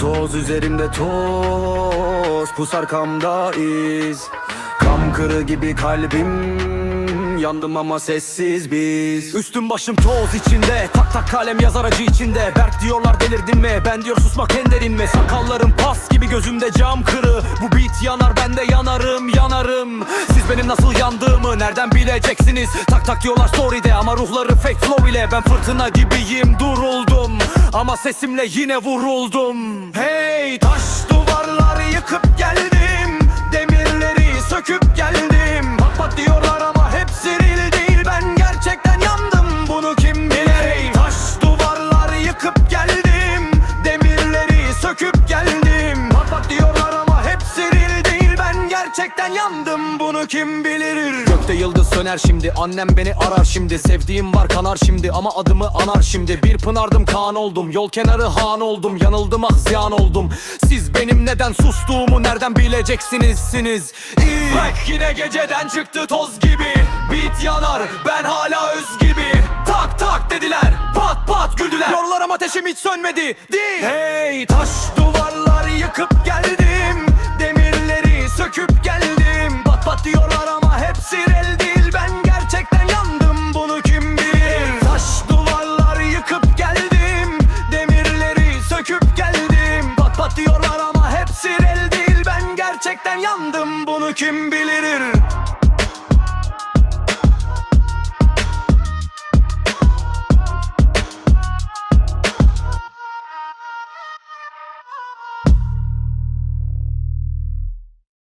Toz üzerimde toz Pus arkamda iz. Kam kırı gibi kalbim Yandım ama sessiz biz. Üstüm başım toz içinde Tak tak kalem yazar acı içinde. Berk diyorlar delirdin mi? Ben diyor susmak enderin mi? Sakallarım pas gibi gözümde cam kırı Bu beat yanar ben de yanarım yanarım. Siz benim nasıl yandığımı nereden bileceksiniz? Tak tak diyorlar story'de ama ruhları fake flow ile. Ben fırtına gibiyim duruldum Ama sesimle yine vuruldum. Hey gerçekten yandım bunu kim bilir Gökte yıldız söner şimdi Annem beni arar şimdi. Sevdiğim var kanar şimdi Ama adımı anar şimdi. Bir pınardım kaan oldum Yol kenarı han oldum. Yanıldım ah ziyan oldum. Siz benim neden sustuğumu nereden bileceksiniz? Siniz. Bak yine geceden çıktı toz gibi. Beat yanar ben hala öz gibi. Tak tak dediler Pat pat güldüler. Yorlarım ateşim hiç sönmedi Değil. Hey taş duvarlar yıkıp geldim gerçekten yandım bunu kim bilir